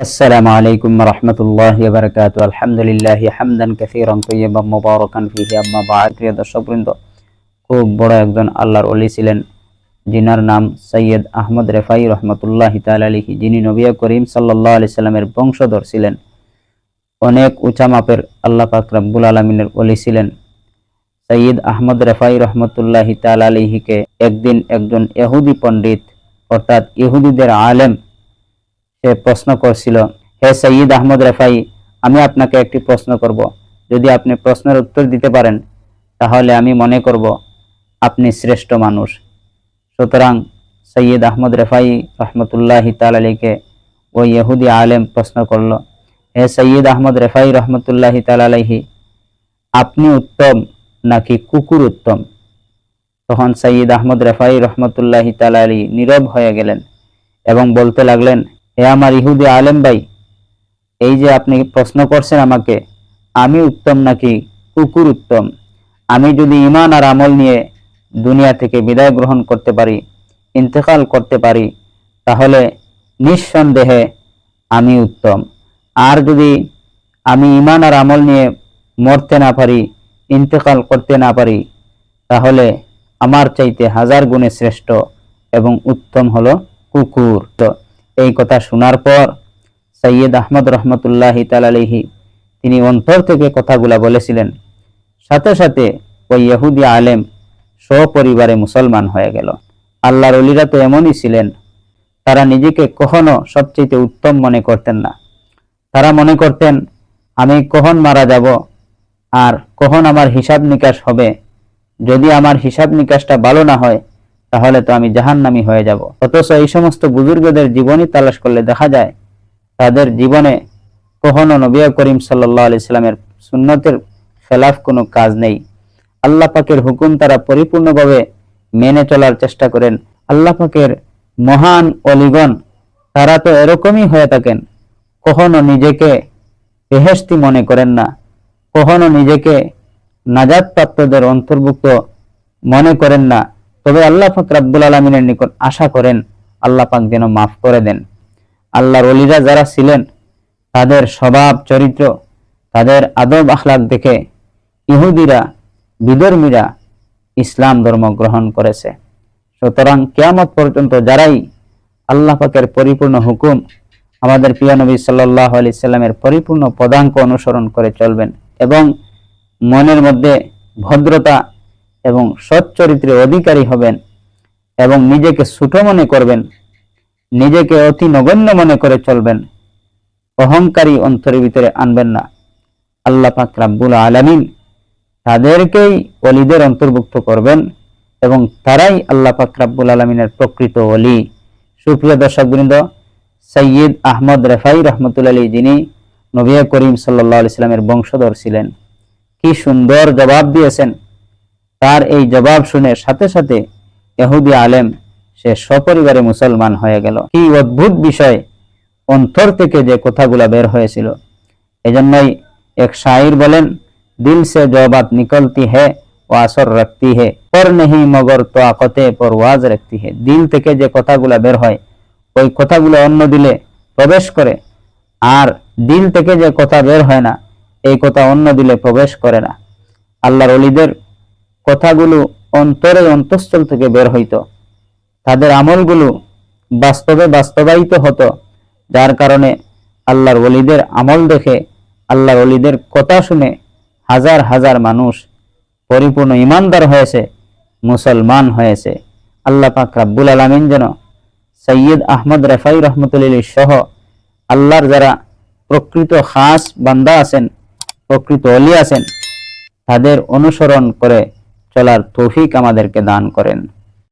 السلام عليكم ورحمة الله وبركاته الحمد لله حمدا كثيرا طيبا مباركا فيه أما بعد প্রিয় দর্শকবৃন্দ খুব বড় একজন আল্লাহর ওলি ছিলেন যিনার নাম সৈয়দ আহমদ রেফাই রহমতুল্লাহ তালালিহি যিনি নবী করিম সাল্লাহ আলি সাল্লামের বংশধর ছিলেন অনেক উঁচা মাপের আল্লাহ পাক রাব্বুল আলমিনের ওলি ছিলেন সৈয়দ আহমদ রেফাই রহমতুল্লাহ তালালিহিকে একদিন একজন এহুদি পণ্ডিত অর্থাৎ ইহুদিদের আলেম সে প্রশ্ন করছিল, হে সঈদ আহমদ রেফাই, আমি আপনাকে একটি প্রশ্ন করব। যদি আপনি প্রশ্নের উত্তর দিতে পারেন, তাহলে আমি মনে করব আপনি শ্রেষ্ঠ মানুষ। সুতরাং সৈয়দ আহমদ রেফাই রহমতুল্লাহ তালালিকে ওই ইহুদি আলেম প্রশ্ন করল, হে সৈয়দ আহমদ রেফাই রহমতুল্লাহ তালাহি আপনি উত্তম নাকি কুকুর উত্তম? তখন সৈয়দ আহমদ রেফাই রহমতুল্লাহ তালালি নীরব হয়ে গেলেন এবং বলতে লাগলেন হে আমার ইহুদি আলেম ভাই, এই যে আপনি প্রশ্ন করছেন আমাকে, আমি উত্তম নাকি কুকুর উত্তম? আমি যদি ইমান আর আমল নিয়ে দুনিয়া থেকে বিদায় গ্রহণ করতে পারি, ইন্তেকাল করতে পারি, তাহলে নিঃসন্দেহে আমি উত্তম। আর যদি আমি ইমান আর আমল নিয়ে মরতে না পারি, ইন্তেকাল করতে না পারি, তাহলে আমার চাইতে হাজার গুণে শ্রেষ্ঠ এবং উত্তম হলো কুকুর। তো এই কথা শোনার পর সৈয়দ আহমদ রহমতুল্লাহ তালালিহি তিনি অন্তর থেকে কথাগুলা বলেছিলেন। সাথে সাথে ওই ইহুদি আলেম সপরিবারে মুসলমান হয়ে গেল। আল্লাহর অলিরা তো এমনই ছিলেন। তারা নিজেকে কখনো সবচেয়ে উত্তম মনে করতেন না। তারা মনে করতেন, আমি কখন মারা যাব আর কখন আমার হিসাব নিকাশ হবে? যদি আমার হিসাব নিকাশটা ভালো না হয় তাহলে তো আমি জাহান্নামি হয়ে যাব। অথচ এই সমস্ত বুজুর্গদের জীবনী তালাশ করলে দেখা যায়, তাদের জীবনে কখনো নবী করিম সাল্লাহ আলি সাল্লামের সুন্নতের খেলাফ কোনো কাজ নেই। আল্লাহ পাকের হুকুম তারা পরিপূর্ণভাবে মেনে চলার চেষ্টা করেন। আল্লাহ পাকের মহান অলিগণ, তারা তো এরকমই হয়ে থাকেন। কখনো নিজেকে বেহেস্তি মনে করেন না। কখনো নিজেকে নাজাদ প্রাপ্তদের অন্তর্ভুক্ত মনে করেন না। তবে আল্লাহ পাক রাব্বুল আলমিনের নিকট আশা করেন, আল্লাহ পাক যেন মাফ করে দেন। আল্লাহর অলিরা যারা ছিলেন, তাদের স্বভাব, চরিত্র, তাদের আদব আখলাক দেখে ইহুদিরা, বিধর্মীরা ইসলাম ধর্ম গ্রহণ করেছে। সুতরাং কেয়ামত পর্যন্ত যারাই আল্লাহ পাকের পরিপূর্ণ হুকুম, আমাদের প্রিয় নবী সাল্লাহ আলি সাল্লামের পরিপূর্ণ পদাঙ্ক অনুসরণ করে চলবেন এবং মনের মধ্যে ভদ্রতা এবং সৎ চরিত্রের অধিকারী হবেন এবং নিজেকে ছোট মনে করবেন, নিজেকে অতি নগণ্য মনে করে চলবেন, অহংকারী অন্তরের ভিতরে আনবেন না। আল্লাহ পাক রাব্বুল আলামিন তাদেরকেই অলিদের অন্তর্ভুক্ত করবেন এবং তারাই আল্লাহ পাক রাব্বুল আলমিনের প্রকৃত অলি সুপ্রিয় দর্শক বৃন্দ সৈয়দ আহমদ রেফাই রহমতুল্লাহ যিনি নবিয়া করিম সাল্লাহ ইসলামের বংশধর ছিলেন, কি সুন্দর জবাব দিয়েছেন। তার এই জবাব শুনে সাথে সাথে এহুদি আলেম, সে সপরিবারে মুসলমান হয়ে গেল। কি অদ্ভুত বিষয়! অন্তর থেকে যে কথাগুলা বের হয়েছিল। এজন্যই এক শাইর বলেন, দিল সে জবাব নিকলতি হে ও আসর রাখতি হে। পর নেহি মগর তো আকতে পরওয়াজ রাখতি হে। দিল থেকে যে কথাগুলা বের হয়, ওই কথাগুলো অন্য দিলে প্রবেশ করে। আর দিল থেকে যে কথা বের হয় না, এই কথা অন্য দিলে প্রবেশ করে না। আল্লাহর অলিদের কথাগুলো অন্তরে অন্তঃস্থল থেকে বের হইত। তাদের আমলগুলো বাস্তবে বাস্তবায়িত হতো, যার কারণে আল্লাহর অলিদের আমল দেখে, আল্লাহর অলিদের কথা শুনে হাজার হাজার মানুষ পরিপূর্ণ ইমানদার হয়েছে, মুসলমান হয়েছে। আল্লাহ পাক রাব্বুল আলমিন যেন সৈয়দ আহমদ রেফাই রহমতুল্লিল সহ আল্লাহর যারা প্রকৃত খাস বান্দা আছেন, প্রকৃত অলি আছেন, তাদের অনুসরণ করে চলার তৌফিক আমাদেরকে দান করেন।